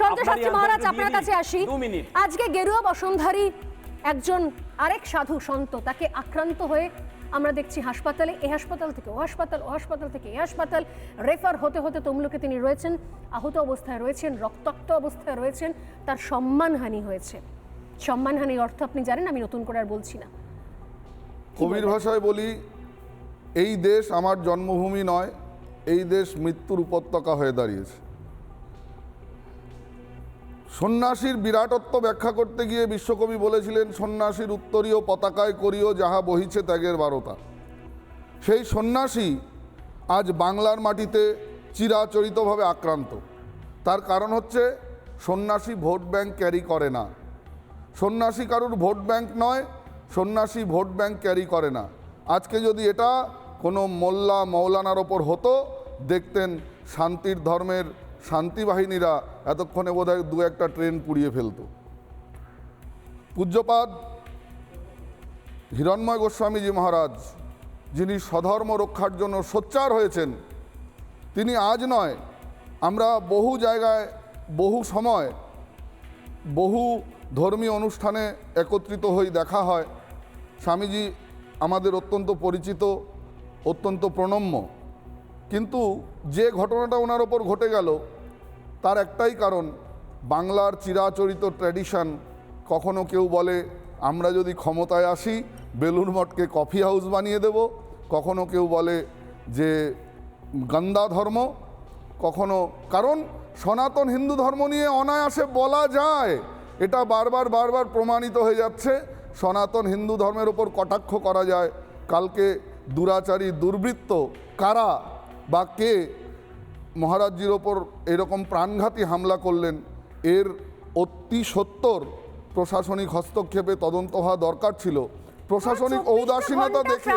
সন্তোষ answer মহারাজ আপনার কাছে আসি। আজকে গেরুয়া বসনধারী একজন আরেক সাধু সন্ত তাকে আক্রান্ত হয়ে আমরা দেখছি হাসপাতালে এ হাসপাতাল থেকে ও হাসপাতাল ও হাসপাতাল থেকে এ হাসপাতাল। রেফার হতে হতে তমলুকে তিনি রয়েছেন আহত অবস্থায় রয়েছেন রক্তাক্ত অবস্থায় রয়েছেন তার সম্মানহানি হয়েছে। সম্মানহানির অর্থ আপনি জানেন আমি নতুন করে আর বলছি না। কবির ভাষায় বলি এই দেশ আমার জন্মভূমি নয় এই দেশ মৃত্যুর উপত্যকা হয়ে দাঁড়িয়েছে। সন্ন্যাসীর বিরাটত্ব ব্যাখ্যা করতে গিয়ে বিশ্বকবি বলেছিলেন, সন্ন্যাসীর উত্তরীয় পতাকায় করিও যাহা বহিছে ত্যাগের বারতা। সেই সন্ন্যাসী আজ বাংলার মাটিতে চিরাচরিতভাবে আক্রান্ত। তার কারণ হচ্ছে, সন্ন্যাসী ভোট ব্যাংক ক্যারি করে না। সন্ন্যাসী কারুর ভোট ব্যাংক নয়, সন্ন্যাসী ভোট ব্যাংক ক্যারি করে না। আজকে যদি এটা কোনো মোল্লা মৌলানার ওপর হতো, দেখতেন শান্তির ধর্মের শান্তি বাহিনীরা এতক্ষণে বোধহয় দু একটা ট্রেন পুড়িয়ে ফেলত। পূজ্যপাদ হিরণময় গোস্বামীজি মহারাজ, যিনি স্বধর্ম রক্ষার জন্য সোচ্চার হয়েছেন, তিনি আজ নয়, আমরা বহু জায়গায়, বহু সময়, বহু ধর্মীয় অনুষ্ঠানে একত্রিত হই দেখা হয়। স্বামীজি আমাদের অত্যন্ত পরিচিত, অত্যন্ত প্রণম্য। কিন্তু যে ঘটনাটা ওনার ওপর ঘটে গেল, তার একটাই কারণ, বাংলার চিরাচরিত ট্র্যাডিশন কখনো কেউ বলে, আমরা যদি ক্ষমতায় আসি বেলুর মঠকে কফি হাউস বানিয়ে দেব। কখনো কেউ বলে যে, গন্দা ধর্ম। কখনো, কারণ সনাতন হিন্দু ধর্ম নিয়ে অনায়াসে বলা যায়। এটা বারবার বারবার প্রমাণিত হয়ে যাচ্ছে। সনাতন হিন্দু ধর্মের ওপর কটাক্ষ করা যায়। কালকে দুরাচারী দুর্বৃত্ত কারা বা কে মহারাজজির ওপর এরকম প্রাণঘাতী হামলা করলেন এর অতি সত্তর প্রশাসনিক হস্তক্ষেপে তদন্ত হওয়া দরকার ছিল। প্রশাসনিক ঔদাসীনতা দেখে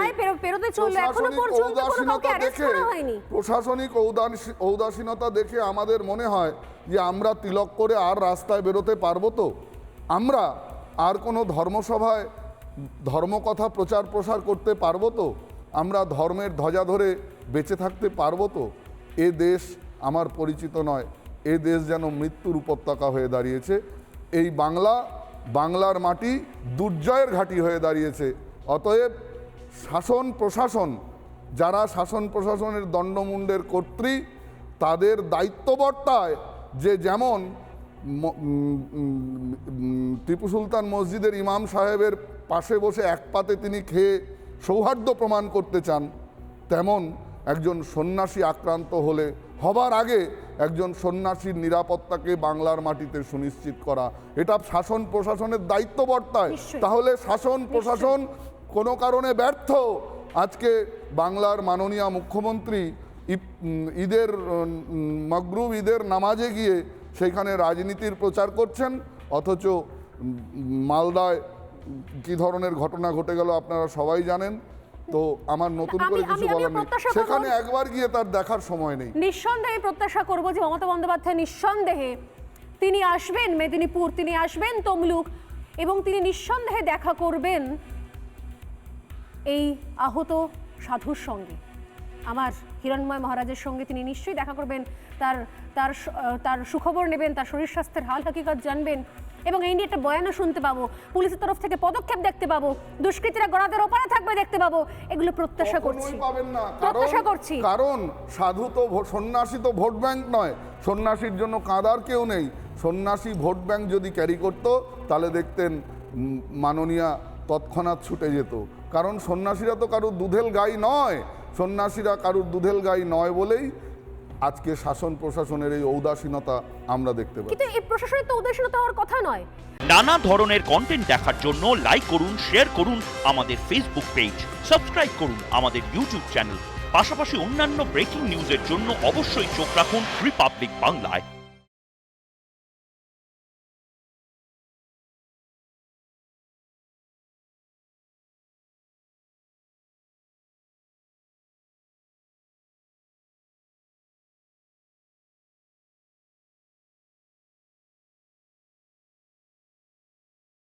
প্রশাসনিক ঔদাসীনতা দেখে প্রশাসনিক ঔদাসী- ঔদাসীনতা দেখে আমাদের মনে হয় যে আমরা তিলক করে আর রাস্তায় বেরোতে পারব তো। আমরা আর কোনো ধর্মসভায় ধর্মকথা প্রচার প্রসার করতে পারব তো। আমরা ধর্মের ধ্বজা ধরে বেঁচে থাকতে পারব তো? এ দেশ আমার পরিচিত নয়। এ দেশ যেন মৃত্যুর উপত্যকা হয়ে দাঁড়িয়েছে। এই বাংলা, বাংলার মাটি দুর্জয়ের ঘাঁটি হয়ে দাঁড়িয়েছে। অতএব শাসন প্রশাসন, যারা শাসন প্রশাসনের দণ্ডমুণ্ডের কর্ত্রী, তাদের দায়িত্ববর্তায় যে যেমন টিপু সুলতান মসজিদের ইমাম সাহেবের পাশে বসে এক পাতে তিনি খেয়ে সৌহার্দ্য প্রমাণ করতে চান, তেমন একজন সন্ন্যাসী আক্রান্ত হলে হবার আগে একজন সন্ন্যাসীর নিরাপত্তাকে বাংলার মাটিতে সুনিশ্চিত করা। এটা শাসন প্রশাসনের দায়িত্ব বর্তায় তাহলে শাসন প্রশাসন কোনো কারণে ব্যর্থ? আজকে বাংলার মাননীয় মুখ্যমন্ত্রী ঈদের মগরুব ঈদের নামাজে গিয়ে সেইখানে রাজনীতির প্রচার করছেন। অথচ মালদায় কি ধরনের ঘটনা ঘটে গেল আপনারা সবাই জানেন। তো আমার নতুন করে কিছু বলার নেই। সেখানে একবার গিয়ে তার দেখার সময় নেই। নিঃসন্দেহে প্রত্যাশা করব যে মমতা বন্দ্যোপাধ্যায় নিঃসন্দেহে তিনি আসবেন মেদিনীপুর তিনি আসবেন তমলুক এবং তিনি নিঃসন্দেহে দেখা করবেন এই আহত সাধুর সঙ্গে। আমার হিরণময় মহারাজের সঙ্গে তিনি নিশ্চয়ই দেখা করবেন। তার তার তার সুখবর নেবেন তার শরীর স্বাস্থ্যের হাল হাকিকত জানবেন। এবং এই নিয়ে একটা বয়ানও শুনতে পাবো। পুলিশের তরফ থেকে পদক্ষেপ দেখতে পাবো। দুষ্কৃতীরা গড়াদের ওপারে থাকবে দেখতে পাবো। এগুলো প্রত্যাশা করছি। প্রত্যাশা করছি। কারণ সাধু তো সন্ন্যাসী তো ভোট ব্যাংক নয়। সন্ন্যাসীর জন্য কাঁদার কেউ নেই। সন্ন্যাসী ভোট ব্যাংক যদি ক্যারি করতো তাহলে দেখতেন মাননীয়া তৎক্ষণাৎ ছুটে যেত। কারণ সন্ন্যাসীরা তো কারুর দুধেল গাই নয়। সন্ন্যাসীরা কারুর দুধেল গাই নয় বলেই আজকে শাসন প্রশাসনের এই উদাসীনতা আমরা দেখতে পাই। কিন্তু এই প্রশাসনের তো উদাসীনতা হওয়ার কথা নয়। নানা ধরনের কন্টেন্ট দেখার জন্য লাইক করুন শেয়ার করুন আমাদের ফেসবুক পেজ সাবস্ক্রাইব করুন আমাদের ইউটিউব চ্যানেল পাশাপাশি অন্যান্য ব্রেকিং নিউজের জন্য অবশ্যই চোখ রাখুন রিপাবলিক বাংলায়